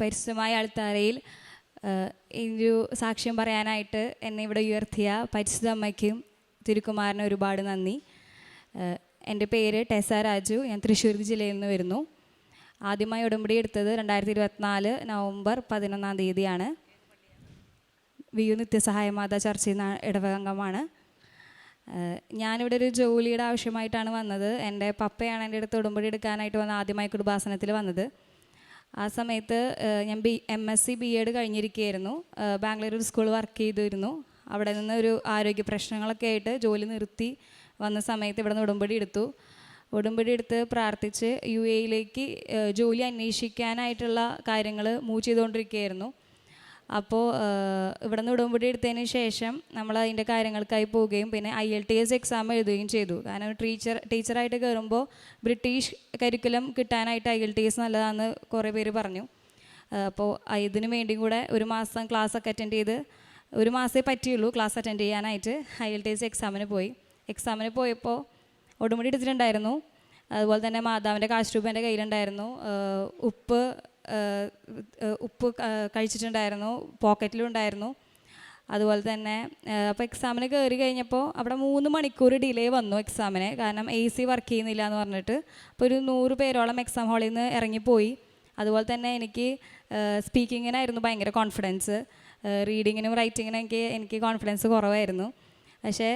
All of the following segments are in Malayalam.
പരിശുദ്ധമായ ആൾത്താരയിൽ ഒരു സാക്ഷ്യം പറയാനായിട്ട് എന്നെ ഇവിടെ ഉയർത്തിയ പരിശുദ്ധ അമ്മയ്ക്കും തിരുക്കുമാരനും ഒരുപാട് നന്ദി. എന്റെ പേര് ടെസ രാജു. ഞാൻ തൃശ്ശൂർ ജില്ലയിൽ നിന്ന് വരുന്നു. ആദ്യമായി ഉടമ്പടി എടുത്തത് രണ്ടായിരത്തി ഇരുപത്തിനാല് നവംബർ പതിനൊന്നാം തീയതിയാണ്. വി യു നിത്യസഹായ മാതാ ചർച്ചയിൽ നിന്ന് ഇടവകംഗമാണ്. ഞാനിവിടെ ഒരു ജോലിയുടെ ആവശ്യമായിട്ടാണ് വന്നത്. എന്റെ പപ്പയാണ് എന്റെ അടുത്ത് ഉടമ്പടി എടുക്കാനായിട്ട് വന്ന ആദ്യമായി കുടുംബാസനത്തിൽ വന്നത്. ആ സമയത്ത് ഞാൻ B M S C B Ed കഴിഞ്ഞിരിക്കുകയായിരുന്നു. Bangalore school work ചെയ്തിരുന്നു. അവിടെ നിന്ന് ഒരു ആരോഗ്യ പ്രശ്നങ്ങളൊക്കെ ആയിട്ട് ജോലി നിർത്തി വന്ന സമയത്ത് ഇവിടെ നിന്ന് ഉടമ്പടി എടുത്തു. ഉടമ്പടി എടുത്ത് പ്രാർത്ഥിച്ച് യു എയിലേക്ക് ജോലി അന്വേഷിക്കാനായിട്ടുള്ള കാര്യങ്ങൾ മൂവ് ചെയ്തുകൊണ്ടിരിക്കുകയായിരുന്നു. അപ്പോൾ ഇവിടെ നിന്ന് ഉടമ്പടി എടുത്തതിന് ശേഷം നമ്മൾ അതിന്റെ കാര്യങ്ങൾക്കായി പോവുകയും പിന്നെ I L T S exam എഴുതുകയും ചെയ്തു. കാരണം ടീച്ചർ ടീച്ചറായിട്ട് കയറുമ്പോൾ ബ്രിട്ടീഷ് കരിക്കുലം കിട്ടാനായിട്ട് ഐ എൽ ടി എസ് നല്ലതാണെന്ന് കുറേ പേര് പറഞ്ഞു. അപ്പോൾ ഇതിനു വേണ്ടിയും കൂടെ ഒരു മാസം ക്ലാസ് ഒക്കെ അറ്റൻഡ് ചെയ്ത് ഒരു മാസമേ പറ്റിയുള്ളൂ ക്ലാസ് അറ്റൻഡ് ചെയ്യാനായിട്ട് ഐ എൽ ടി എസ് എക്സാമിന് പോയി. എക്സാമിന് പോയപ്പോൾ ഉടമ്പടി എടുത്തിട്ടുണ്ടായിരുന്നു. അതുപോലെ തന്നെ മാതാവിന്റെ കാശ് എന്റെ കയ്യിലുണ്ടായിരുന്നു. ഉപ്പ് ഉപ്പ് കഴിച്ചിട്ടുണ്ടായിരുന്നു പോക്കറ്റിലും ഉണ്ടായിരുന്നു. അതുപോലെ തന്നെ അപ്പോൾ എക്സാമിന് കയറി കഴിഞ്ഞപ്പോൾ അവിടെ മൂന്ന് മണിക്കൂർ ഡിലേ വന്നു എക്സാമിന് കാരണം എ സി വർക്ക് ചെയ്യുന്നില്ല എന്ന് പറഞ്ഞിട്ട്. അപ്പോൾ ഒരു നൂറ് പേരോളം എക്സാം ഹാളിൽ നിന്ന് ഇറങ്ങിപ്പോയി. അതുപോലെ തന്നെ എനിക്ക് സ്പീക്കിങ്ങിനായിരുന്നു ഭയങ്കര കോൺഫിഡൻസ് റീഡിങ്ങിനും റൈറ്റിങ്ങിനും എനിക്ക് എനിക്ക് കോൺഫിഡൻസ് കുറവായിരുന്നു. പക്ഷേ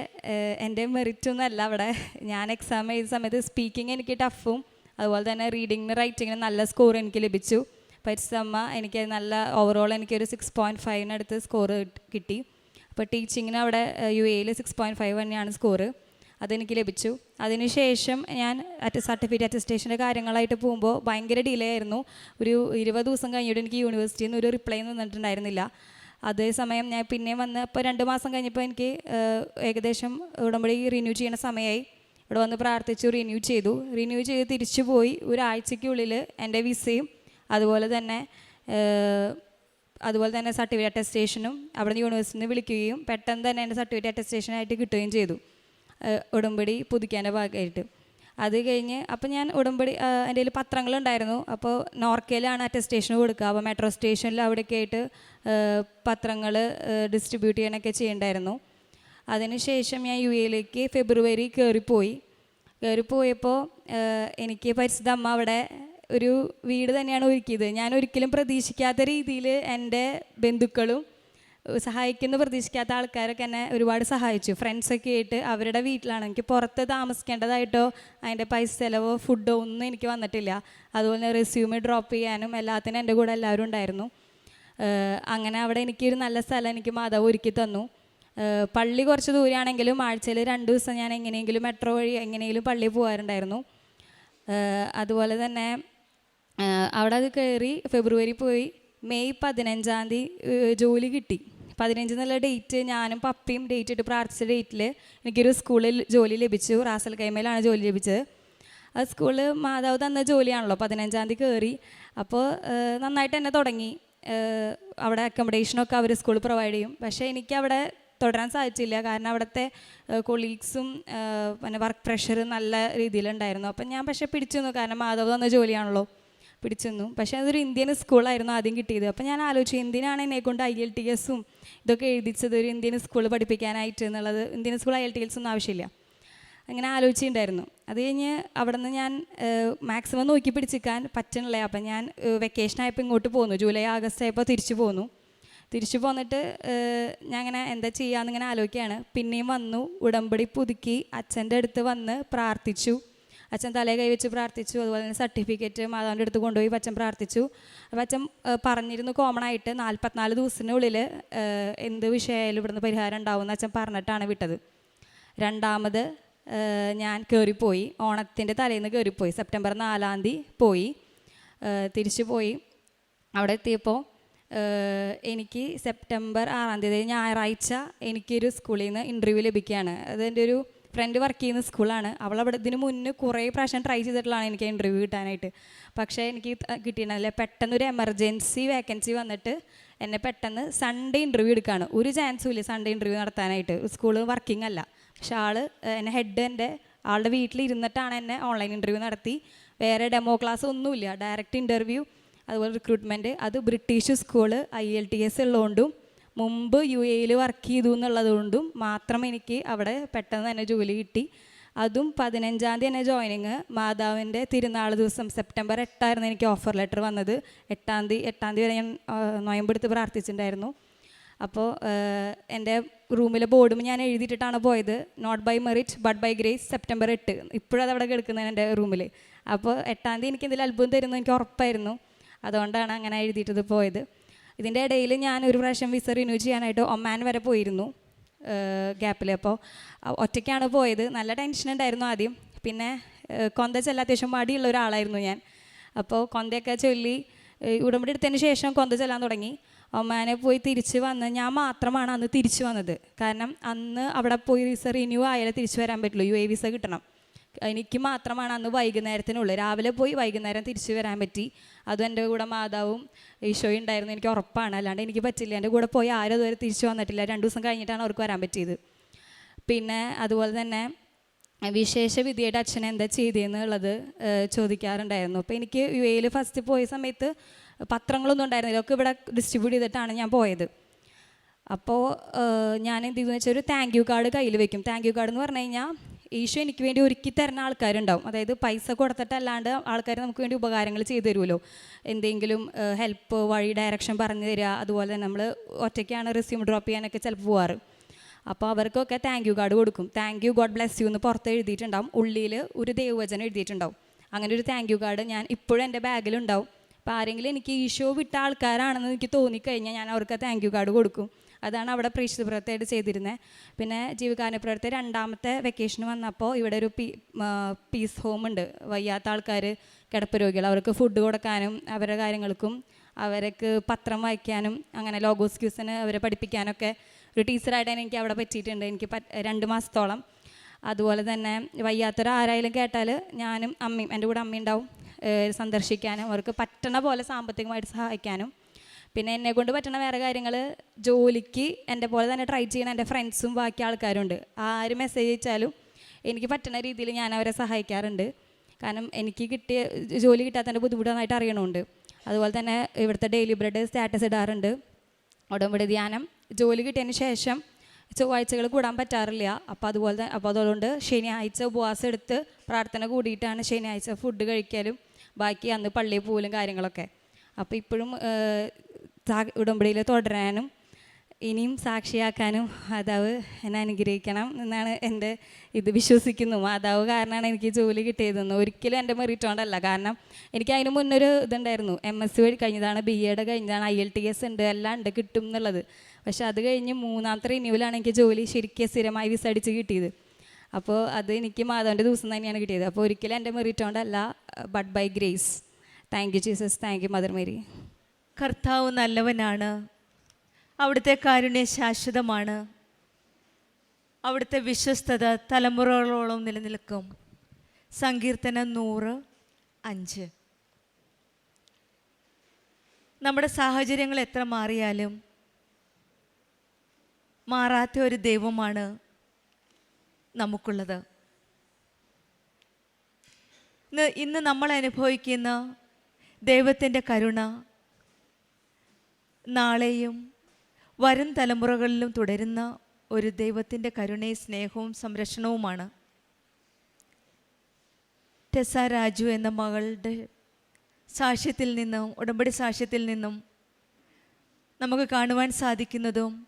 എന്റെ മെറിറ്റ് അല്ല അവിടെ. ഞാൻ എക്സാം എഴുതിയ സമയത്ത് സ്പീക്കിംഗ് എനിക്ക് ടഫും അതുപോലെ തന്നെ റീഡിങ്ങിന് റൈറ്റിങ്ങിന് നല്ല സ്കോർ എനിക്ക് ലഭിച്ചു. പരിസമ്മ എനിക്ക് നല്ല ഓവറോൾ എനിക്കൊരു സിക്സ് പോയിന്റ് ഫൈവിനടുത്ത് സ്കോർ കിട്ടി. അപ്പോൾ ടീച്ചിങ്ങിന് അവിടെ യു എയിൽ സിക്സ് പോയിന്റ് ഫൈവ് തന്നെയാണ് സ്കോറ് അതെനിക്ക് ലഭിച്ചു. അതിനുശേഷം ഞാൻ അറ്റ് സർട്ടിഫിക്കറ്റ് അറ്റസ്റ്റേഷന്റെ കാര്യങ്ങളായിട്ട് പോകുമ്പോൾ ഭയങ്കര ഡിലേ ആയിരുന്നു. ഒരു ഇരുപത് ദിവസം കഴിഞ്ഞിട്ട് എനിക്ക് യൂണിവേഴ്സിറ്റിയിൽ നിന്ന് ഒരു റിപ്ലൈ നിന്നിട്ടുണ്ടായിരുന്നില്ല അതേസമയം ഞാൻ പിന്നെ വന്ന് ഇപ്പോൾ രണ്ട് മാസം കഴിഞ്ഞപ്പോൾ എനിക്ക് ഏകദേശം ഉടമ്പടി റിന്യൂ ചെയ്യുന്ന സമയമായി ഇവിടെ വന്ന് പ്രാർത്ഥിച്ചു റിന്യൂ ചെയ്തു. റിന്യൂ ചെയ്ത് തിരിച്ചു പോയി. ഒരാഴ്ചയ്ക്കുള്ളിൽ എന്റെ വിസയും അതുപോലെ തന്നെ അതുപോലെ തന്നെ സർട്ടിഫിക്കറ്റ് അറ്റസ്റ്റേഷനും അവിടെ നിന്ന് യൂണിവേഴ്സിറ്റിയിൽ നിന്ന് വിളിക്കുകയും പെട്ടെന്ന് തന്നെ എന്റെ സർട്ടിഫിക്കറ്റ് അറ്റസ്റ്റേഷനായിട്ട് കിട്ടുകയും ചെയ്തു. ഉടമ്പടി പുതുക്കാന്റെ ഭാഗമായിട്ട്. അത് കഴിഞ്ഞ് അപ്പോൾ ഞാൻ ഉടമ്പടി എന്റെ കയ്യിൽ പത്രങ്ങളുണ്ടായിരുന്നു. അപ്പോൾ നോർക്കയിലാണ് അറ്റസ്റ്റേഷൻ കൊടുക്കുക. അപ്പോൾ മെട്രോ സ്റ്റേഷനിൽ അവിടെയൊക്കെ ആയിട്ട് പത്രങ്ങൾ ഡിസ്ട്രിബ്യൂട്ട് ചെയ്യാനൊക്കെ ചെയ്യണ്ടായിരുന്നു. അതിനുശേഷം ഞാൻ യു എയിലേക്ക് ഫെബ്രുവരി കയറിപ്പോയി. കയറിപ്പോയപ്പോൾ എനിക്ക് പരിശുദ്ധ അമ്മ അവിടെ ഒരു വീട് തന്നെയാണ് ഒരുക്കിയത്. ഞാൻ ഒരിക്കലും പ്രതീക്ഷിക്കാത്ത രീതിയിൽ എന്റെ ബന്ധുക്കളും സഹായിക്കുന്ന പ്രതീക്ഷിക്കാത്ത ആൾക്കാരൊക്കെ എന്നെ ഒരുപാട് സഹായിച്ചു. ഫ്രണ്ട്സൊക്കെ ആയിട്ട് അവരുടെ വീട്ടിലാണ്. എനിക്ക് പുറത്ത് താമസിക്കേണ്ടതായിട്ടോ അതിന്റെ പൈസ ചിലവോ ഫുഡോ ഒന്നും എനിക്ക് വന്നിട്ടില്ല. അതുപോലെ തന്നെ റെസ്യൂമ് ഡ്രോപ്പ് ചെയ്യാനും എല്ലാത്തിനും എന്റെ കൂടെ എല്ലാവരും ഉണ്ടായിരുന്നു. അങ്ങനെ അവിടെ എനിക്കൊരു നല്ല സ്ഥലം എനിക്ക് മാതാവ് ഒരുക്കി തന്നു. പള്ളി കുറച്ച് ദൂരെയാണെങ്കിലും ആഴ്ചയിൽ രണ്ട് ദിവസം ഞാൻ എങ്ങനെയെങ്കിലും മെട്രോ വഴി എങ്ങനെയെങ്കിലും പള്ളിയിൽ പോകാറുണ്ടായിരുന്നു. അതുപോലെ തന്നെ അവിടെ അത് കയറി ഫെബ്രുവരി പോയി. മെയ് പതിനഞ്ചാം തീയതി ജോലി കിട്ടി. പതിനഞ്ച് എന്നുള്ള ഡേറ്റ് ഞാനും പപ്പയും ഡേറ്റ് ഇട്ട് പ്രാർത്ഥിച്ച ഡേറ്റിൽ എനിക്കൊരു സ്കൂളിൽ ജോലി ലഭിച്ചു. റാസൽ കൈമയിലാണ് ജോലി ലഭിച്ചത്. ആ സ്കൂളിൽ മാതാവ് തന്ന ജോലിയാണല്ലോ പതിനഞ്ചാം തീയതി കയറി. അപ്പോൾ നന്നായിട്ട് തന്നെ തുടങ്ങി. അവിടെ അക്കോമഡേഷനൊക്കെ അവർ സ്കൂൾ പ്രൊവൈഡ് ചെയ്യും. പക്ഷേ എനിക്ക് അവിടെ തുടരാൻ സാധിച്ചില്ല. കാരണം അവിടുത്തെ കൊളീഗ്സും പിന്നെ വർക്ക് പ്രഷർ നല്ല രീതിയിലുണ്ടായിരുന്നു. അപ്പം ഞാൻ പക്ഷേ പിടിച്ചു നിന്നു. കാരണം മാധവ് തന്ന ജോലിയാണല്ലോ. പിടിച്ചു പക്ഷെ അതൊരു ഇന്ത്യൻ സ്കൂളായിരുന്നു ആദ്യം കിട്ടിയത്. അപ്പം ഞാൻ ആലോചിച്ചു എന്തിനാണ് എന്നെ കൊണ്ട് ഐ എൽ ടി എസും ഇതൊക്കെ എഴുതിച്ചത് ഒരു ഇന്ത്യൻ സ്കൂൾ പഠിപ്പിക്കാനായിട്ട് എന്നുള്ളത്? Indian school I L T S ഒന്നും ആവശ്യമില്ല. അങ്ങനെ ആലോചിച്ചിട്ടുണ്ടായിരുന്നു. അത് കഴിഞ്ഞ് അവിടെ നിന്ന് ഞാൻ മാക്സിമം നോക്കി പിടിച്ചിക്കാൻ പറ്റണല്ലേ. അപ്പം ഞാൻ വെക്കേഷൻ ആയപ്പോൾ ഇങ്ങോട്ട് പോന്നു. ജൂലൈ ആഗസ്റ്റ് ആയപ്പോൾ തിരിച്ചു പോന്നു. തിരിച്ചു പോന്നിട്ട് ഞാൻ അങ്ങനെ എന്താ ചെയ്യാന്നിങ്ങനെ ആലോചിക്കുകയാണ്. പിന്നെയും വന്നു ഉടമ്പടി പുതുക്കി അച്ഛന്റെ അടുത്ത് വന്ന് പ്രാർത്ഥിച്ചു. അച്ഛൻ തലയെ കൈവച്ച് പ്രാർത്ഥിച്ചു. അതുപോലെ തന്നെ സർട്ടിഫിക്കറ്റ് മാതാവിന്റെ അടുത്ത് കൊണ്ടുപോയി അച്ഛൻ പ്രാർത്ഥിച്ചു. അപ്പോൾ അച്ഛൻ പറഞ്ഞിരുന്നു കോമൺ ആയിട്ട് നാൽപ്പത്തിനാല് ദിവസത്തിനുള്ളിൽ എന്ത് വിഷയമായാലും ഇവിടുന്ന് പരിഹാരം ഉണ്ടാവുമെന്ന് അച്ഛൻ പറഞ്ഞിട്ടാണ് വിട്ടത്. രണ്ടാമത് ഞാൻ കയറിപ്പോയി ഓണത്തിന്റെ തലേന്ന് കയറിപ്പോയി സെപ്റ്റംബർ നാലാം തീയതി പോയി. തിരിച്ചു പോയി. അവിടെ എത്തിയപ്പോൾ എനിക്ക് സെപ്റ്റംബർ ആറാം തീയതി ഞായറാഴ്ച എനിക്കൊരു സ്കൂളിൽ നിന്ന് ഇന്റർവ്യൂ ലഭിക്കുകയാണ്. അതെന്റെ ഒരു ഫ്രണ്ട് വർക്ക് ചെയ്യുന്ന സ്കൂളാണ് അവൾ അവിടെ ഇതിന് മുന്നേ കുറേ പ്രാവശ്യം ട്രൈ ചെയ്തിട്ടുള്ളതാണ് എനിക്ക് ഇന്റർവ്യൂ കിട്ടാനായിട്ട്. പക്ഷേ എനിക്ക് കിട്ടിയിട്ടില്ല പെട്ടെന്നൊരു എമർജൻസി വേക്കൻസി വന്നിട്ട് എന്നെ പെട്ടെന്ന് സൺഡേ ഇന്റർവ്യൂ എടുക്കുകയാണ് ഒരു ചാൻസും ഇല്ല സൺഡേ ഇന്റർവ്യൂ നടത്താനായിട്ട്. സ്കൂൾ വർക്കിംഗ് അല്ല. പക്ഷെ ആൾ എന്നെ ഹെഡ് എന്റെ ആളുടെ വീട്ടിൽ ഇരുന്നിട്ടാണ് എന്നെ ഓൺലൈൻ ഇന്റർവ്യൂ നടത്തി. വേറെ ഡെമോ ക്ലാസ് ഒന്നുമില്ല. ഡയറക്റ്റ് ഇന്റർവ്യൂ അതുപോലെ റിക്രൂട്ട്മെന്റ് അത് British school I L T S ഉള്ളതുകൊണ്ടും മുമ്പ് യു എയിൽ വർക്ക് ചെയ്തു എന്നുള്ളതുകൊണ്ടും മാത്രം എനിക്ക് അവിടെ പെട്ടെന്ന് തന്നെ ജോലി കിട്ടി. അതും പതിനഞ്ചാം തീയതി തന്നെ ജോയിനിങ് മാതാവിന്റെ തിരുനാൾ ദിവസം സെപ്റ്റംബർ എട്ടായിരുന്നു എനിക്ക് ഓഫർ ലെറ്റർ വന്നത്. എട്ടാം തീയതി എട്ടാം തീയതി വരെ ഞാൻ നോയമ്പെടുത്ത് പ്രാർത്ഥിച്ചിട്ടുണ്ടായിരുന്നു. അപ്പോൾ എന്റെ റൂമിലെ ബോർഡും ഞാൻ എഴുതിയിട്ടാണ് പോയത്. Not by merit but by grace September എട്ട്. ഇപ്പോഴത് അവിടെ കിടക്കുന്നത് എന്റെ റൂമിൽ അപ്പോൾ എട്ടാം തീയതി എനിക്ക് എന്തെങ്കിലും അത്ഭുതം തരുന്നു എനിക്ക് ഉറപ്പായിരുന്നു. അതുകൊണ്ടാണ് അങ്ങനെ എഴുതിയിട്ടത് പോയത്. ഇതിന്റെ ഇടയിൽ ഞാൻ ഒരു പ്രാവശ്യം വിസ റിന്യൂ ചെയ്യാനായിട്ട് ഒമാൻ വരെ പോയിരുന്നു ഗ്യാപ്പിൽ അപ്പോൾ ഒറ്റയ്ക്കാണ് പോയത്. നല്ല ടെൻഷൻ ഉണ്ടായിരുന്നു ആദ്യം. പിന്നെ കൊന്ത ചെല്ല അത്യാവശ്യം മടിയുള്ള ഒരാളായിരുന്നു ഞാൻ. അപ്പോൾ കൊന്തയൊക്കെ ചൊല്ലി ഉടമ്പടി എടുത്തതിന് ശേഷം കൊന്ത ചെല്ലാൻ തുടങ്ങി. ഒമാനെ പോയി തിരിച്ച് വന്ന് ഞാൻ മാത്രമാണ് അന്ന് തിരിച്ചു വന്നത്. കാരണം അന്ന് അവിടെ പോയി വിസ റിന്യൂ ആയാലേ തിരിച്ചു വരാൻ പറ്റുള്ളൂ. യു എ വിസ കിട്ടണം. എനിക്ക് മാത്രമാണ് അന്ന് വൈകുന്നേരത്തിനുള്ളത് രാവിലെ പോയി വൈകുന്നേരം തിരിച്ചു വരാൻ പറ്റി. അതും എന്റെ കൂടെ മാതാവും ഈശോയും ഉണ്ടായിരുന്നു. എനിക്ക് ഉറപ്പാണ്. അല്ലാണ്ട് എനിക്ക് പറ്റില്ല. എന്റെ കൂടെ പോയി ആരും അതുവരെ തിരിച്ചു വന്നിട്ടില്ല. രണ്ട് ദിവസം കഴിഞ്ഞിട്ടാണ് അവർക്ക് വരാൻ പറ്റിയത്. പിന്നെ അതുപോലെ തന്നെ വിശേഷ വിധിയുടെ അച്ഛനെ എന്താ ചെയ്തതെന്നുള്ളത് ഏഹ്, ചോദിക്കാറുണ്ടായിരുന്നു. അപ്പോൾ എനിക്ക് യു എയിൽ ഫസ്റ്റ് പോയ സമയത്ത് പത്രങ്ങളൊന്നും ഉണ്ടായിരുന്നില്ല. ഒക്കെ ഇവിടെ ഡിസ്ട്രിബ്യൂട്ട് ചെയ്തിട്ടാണ് ഞാൻ പോയത്. അപ്പോൾ ഞാൻ എന്ത് ചെയ്തു വെച്ചാൽ ഒരു താങ്ക് യു കാർഡ് കയ്യിൽ വെക്കും. താങ്ക് യു കാർഡ് എന്ന് പറഞ്ഞു കഴിഞ്ഞാൽ ഈശോ എനിക്ക് വേണ്ടി ഒരുക്കി തരുന്ന ആൾക്കാരുണ്ടാവും. അതായത് പൈസ കൊടുത്തിട്ടല്ലാണ്ട് ആൾക്കാർ നമുക്ക് വേണ്ടി ഉപകാരങ്ങൾ ചെയ്തു തരുമല്ലോ. എന്തെങ്കിലും ഹെൽപ്പ് വഴി ഡയറക്ഷൻ പറഞ്ഞു തരിക അതുപോലെ നമ്മൾ ഒറ്റയ്ക്കാണ് റെസ്യൂം ഡ്രോപ്പ് ചെയ്യാനൊക്കെ ചിലപ്പോൾ പോവാറ്. അപ്പോൾ അവർക്കൊക്കെ താങ്ക് യു കാർഡ് കൊടുക്കും. Thank you God bless you എന്ന് പുറത്ത് എഴുതിയിട്ടുണ്ടാവും. ഉള്ളിൽ ഒരു ദൈവവചനം എഴുതിയിട്ടുണ്ടാവും. അങ്ങനെ ഒരു താങ്ക് യു കാർഡ് ഞാൻ ഇപ്പോഴും എന്റെ ബാഗിലുണ്ടാവും അപ്പോൾ ആരെങ്കിലും എനിക്ക് ഈശോ വിട്ട ആൾക്കാരാണെന്ന് എനിക്ക് തോന്നിക്കഴിഞ്ഞാൽ ഞാൻ അവർക്ക് താങ്ക് യു കാർഡ് കൊടുക്കും. അതാണ് അവിടെ പ്രേക്ഷിത പ്രവർത്തകമായിട്ട് ചെയ്തിരുന്നത് പിന്നെ ജീവകാന പ്രവർത്തകർ രണ്ടാമത്തെ വെക്കേഷൻ വന്നപ്പോൾ ഇവിടെ ഒരു പീ പീസ് ഹോം ഉണ്ട്. വയ്യാത്ത ആൾക്കാർ കിടപ്പ് രോഗികൾ. അവർക്ക് ഫുഡ് കൊടുക്കാനും അവരുടെ കാര്യങ്ങൾക്കും അവർക്ക് പത്രം വായിക്കാനും അങ്ങനെ ലോഗോസ് ക്യൂസിന് അവരെ പഠിപ്പിക്കാനൊക്കെ ഒരു ടീച്ചറായിട്ട് എനിക്ക് അവിടെ പറ്റിയിട്ടുണ്ട്. എനിക്ക് രണ്ട് മാസത്തോളം. അതുപോലെ തന്നെ വയ്യാത്തൊരു ആരായാലും കേട്ടാൽ ഞാനും അമ്മയും എന്റെ കൂടെ അമ്മയും ഉണ്ടാവും ഏഹ് സന്ദർശിക്കാനും അവർക്ക് പറ്റണ പോലെ സാമ്പത്തികമായിട്ട് സഹായിക്കാനും. പിന്നെ എന്നെ കൊണ്ട് പറ്റണ വേറെ കാര്യങ്ങൾ ജോലിക്ക് എന്റെ പോലെ തന്നെ ട്രൈ ചെയ്യുന്ന എന്റെ ഫ്രണ്ട്സും ബാക്കി ആൾക്കാരുണ്ട്. ആര് മെസ്സേജ് അയച്ചാലും എനിക്ക് പറ്റുന്ന രീതിയിൽ ഞാൻ അവരെ സഹായിക്കാറുണ്ട്. കാരണം എനിക്ക് കിട്ടിയ ജോലി കിട്ടാത്തതിന്റെ ബുദ്ധിമുട്ടായിട്ട് അറിയണമുണ്ട് അതുപോലെ തന്നെ ഇവിടുത്തെ ഡെയിലി ബ്രെഡ് സ്റ്റാറ്റസ് ഇടാറുണ്ട്. ഉടമ്പടി ധ്യാനം ജോലി കിട്ടിയതിന് ശേഷം ചൊവ്വാഴ്ചകൾ കൂടാൻ പറ്റാറില്ല. അപ്പോൾ അതുപോലെ അപ്പോൾ അതുകൊണ്ട് ശനിയാഴ്ച ഉപവാസം എടുത്ത് പ്രാർത്ഥന കൂടിയിട്ടാണ് ശനിയാഴ്ച ഫുഡ് കഴിക്കലും ബാക്കി അന്ന് പള്ളിയിൽ പോകലും കാര്യങ്ങളൊക്കെ. അപ്പോൾ ഇപ്പോഴും ഉടമ്പടിയിൽ തുടരാനും ഇനിയും സാക്ഷിയാക്കാനും മാതാവ് എന്നെ അനുഗ്രഹിക്കണം എന്നാണ് എന്റെ ഇത് വിശ്വസിക്കുന്നു. മാതാവ് കാരണമാണ് എനിക്ക് ജോലി കിട്ടിയതെന്ന് ഒരിക്കലും എന്റെ മെറിറ്റോണ്ടല്ല കാരണം എനിക്ക് അതിന് മുന്നൊരു ഇതുണ്ടായിരുന്നു. എം എസ് സി വഴി കഴിഞ്ഞതാണ് ബി എഡ് കഴിഞ്ഞതാണ് ഐ എൽ ടി എസ് ഉണ്ട് എല്ലാം ഉണ്ട് കിട്ടും എന്നുള്ളത്. പക്ഷെ അത് കഴിഞ്ഞ് മൂന്നാമത്തെ റിന്യൂവലാണ് എനിക്ക് ജോലി ശരിക്കും സ്ഥിരമായി വിസ അടിച്ച് കിട്ടിയത്. അപ്പോൾ അത് എനിക്ക് മാതാവിന്റെ ദിവസം തന്നെയാണ് കിട്ടിയത്. അപ്പോൾ ഒരിക്കലും എന്റെ മെറിറ്റോണ്ടല്ല but by grace thank you Jesus thank you Mother Mary കർത്താവ് നല്ലവനാണ്. അവിടുത്തെ കാരുണ്യ ശാശ്വതമാണ്. അവിടുത്തെ വിശ്വസ്തത തലമുറകളോളം നിലനിൽക്കും. സങ്കീർത്തനം നൂറ് അഞ്ച്. നമ്മുടെ സാഹചര്യങ്ങൾ എത്ര മാറിയാലും മാറാത്ത ഒരു ദൈവമാണ് നമുക്കുള്ളത്. ഇന്ന് ഇന്ന് നമ്മൾ അനുഭവിക്കുന്ന ദൈവത്തിന്റെ കരുണ നാളെയും വരും തലമുറകളിലും തുടരുന്ന ഒരു ദൈവത്തിന്റെ കരുണയും സ്നേഹവും സംരക്ഷണവുമാണ്. ടെസ രാജു എന്ന മകളുടെ സാക്ഷ്യത്തിൽ നിന്നും ഉടമ്പടി സാക്ഷ്യത്തിൽ നിന്നും നമുക്ക് കാണുവാൻ സാധിക്കുന്നതും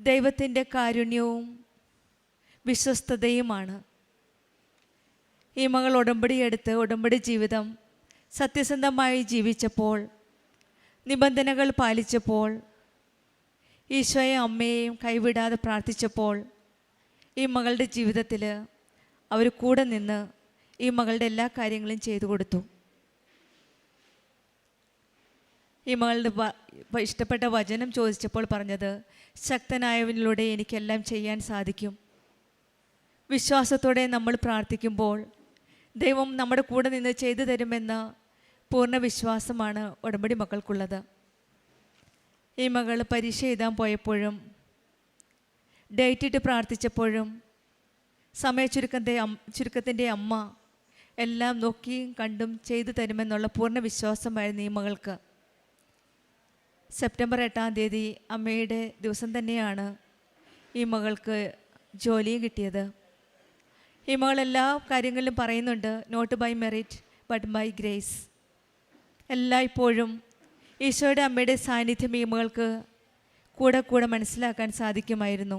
ദൈവത്തിന്റെ കാരുണ്യവും വിശ്വസ്തതയുമാണ്. ഈ മകൾ ഉടമ്പടിയെടുത്ത് ഉടമ്പടി ജീവിതം സത്യസന്ധമായി ജീവിച്ചപ്പോൾ നിബന്ധനകൾ പാലിച്ചപ്പോൾ ഈശോയെ അമ്മയെയും കൈവിടാതെ പ്രാർത്ഥിച്ചപ്പോൾ ഈ മകളുടെ ജീവിതത്തിൽ അവർ കൂടെ നിന്ന് ഈ മകളുടെ എല്ലാ കാര്യങ്ങളും ചെയ്തു കൊടുത്തു. ഈ മകളുടെ ഇഷ്ടപ്പെട്ട വചനം ചോദിച്ചപ്പോൾ പറഞ്ഞത് ശക്തനായവനിലൂടെ എനിക്കെല്ലാം ചെയ്യാൻ സാധിക്കും. വിശ്വാസത്തോടെ നമ്മൾ പ്രാർത്ഥിക്കുമ്പോൾ ദൈവം നമ്മുടെ കൂടെ നിന്ന് ചെയ്തു തരുമെന്ന പൂർണ വിശ്വാസമാണ് ഉടമ്പടി മക്കൾക്കുള്ളത്. ഈ മകൾ പരീക്ഷ എഴുതാൻ പോയപ്പോഴും ഡേറ്റ് ഇട്ട് പ്രാർത്ഥിച്ചപ്പോഴും സമയ ചുരുക്കത്തെ ചുരുക്കത്തിന്റെ അമ്മ എല്ലാം നോക്കിയും കണ്ടും ചെയ്തു തരുമെന്നുള്ള പൂർണ വിശ്വാസമായിരുന്നു ഈ മകൾക്ക്. സെപ്റ്റംബർ എട്ടാം തീയതി അമ്മയുടെ ദിവസം തന്നെയാണ് ഈ മകൾക്ക് ജോലിയും കിട്ടിയത്. ഈ മകൾ എല്ലാ കാര്യങ്ങളിലും പറയുന്നുണ്ട് not by merit but by grace എല്ലായ്പ്പോഴും ഈശോയുടെ അമ്മയുടെ സാന്നിധ്യം ഈ മകൾക്ക് കൂടെ കൂടെ മനസ്സിലാക്കാൻ സാധിക്കുമായിരുന്നു.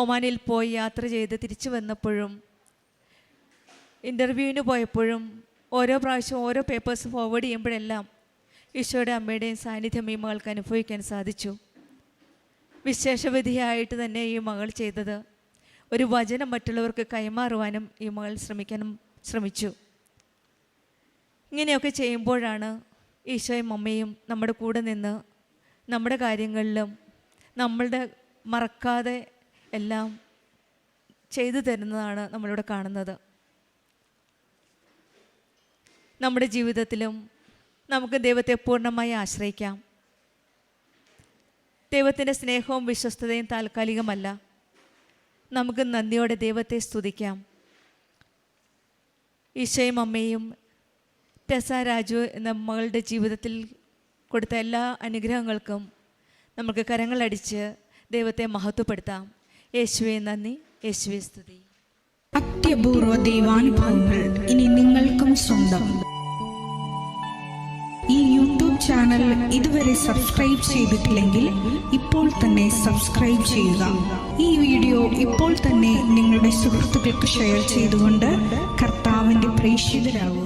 ഒമാനിൽ പോയി യാത്ര ചെയ്ത് തിരിച്ചു വന്നപ്പോഴും ഇന്റർവ്യൂവിന് പോയപ്പോഴും ഓരോ പ്രാവശ്യം ഓരോ പേപ്പേഴ്സ് ഫോർവേഡ് ചെയ്യുമ്പോഴെല്ലാം ഈശോയുടെ അമ്മയുടെയും സാന്നിധ്യം ഈ മകൾക്ക് അനുഭവിക്കാൻ സാധിച്ചു. വിശേഷവിധിയായിട്ട് തന്നെ ഈ മകൾ ചെയ്തത് ഒരു വചനം മറ്റുള്ളവർക്ക് കൈമാറുവാനും ഈ മകൾ ശ്രമിക്കാനും ശ്രമിച്ചു. ഇങ്ങനെയൊക്കെ ചെയ്യുമ്പോഴാണ് ഈശോയും അമ്മയും നമ്മുടെ കൂടെ നിന്ന് നമ്മുടെ കാര്യങ്ങളിലും നമ്മളുടെ മറക്കാതെ എല്ലാം ചെയ്തു തരുന്നതാണ് നമ്മളിവിടെ കാണുന്നത്. നമ്മുടെ ജീവിതത്തിലും നമുക്ക് ദൈവത്തെ പൂർണമായി ആശ്രയിക്കാം. ദൈവത്തിന്റെ സ്നേഹവും വിശ്വസ്തതയും താൽക്കാലികമല്ല. നമുക്ക് നന്ദിയോടെ ദൈവത്തെ സ്തുതിക്കാം. ഈശോയും അമ്മയും ടെസ രാജു എന്ന മകളുടെ ജീവിതത്തിൽ കൊടുത്ത എല്ലാ അനുഗ്രഹങ്ങൾക്കും നമുക്ക് കരങ്ങളടിച്ച് ദൈവത്തെ മഹത്വപ്പെടുത്താം. യേശുവെ നന്ദി. യേശുവെ സ്തുതി. അത്യപൂർവ ദൈവാനുഭവങ്ങൾ ഇനി നിങ്ങൾക്കും സ്വന്തം. ഈ യൂട്യൂബ് ചാനൽ ഇതുവരെ സബ്സ്ക്രൈബ് ചെയ്തിട്ടില്ലെങ്കിൽ ഇപ്പോൾ തന്നെ സബ്സ്ക്രൈബ് ചെയ്യുക. ഈ വീഡിയോ ഇപ്പോൾ തന്നെ നിങ്ങളുടെ സുഹൃത്തുക്കൾക്ക് ഷെയർ ചെയ്തുകൊണ്ട് കർത്താവിന്റെ പ്രേക്ഷിതരാകുക.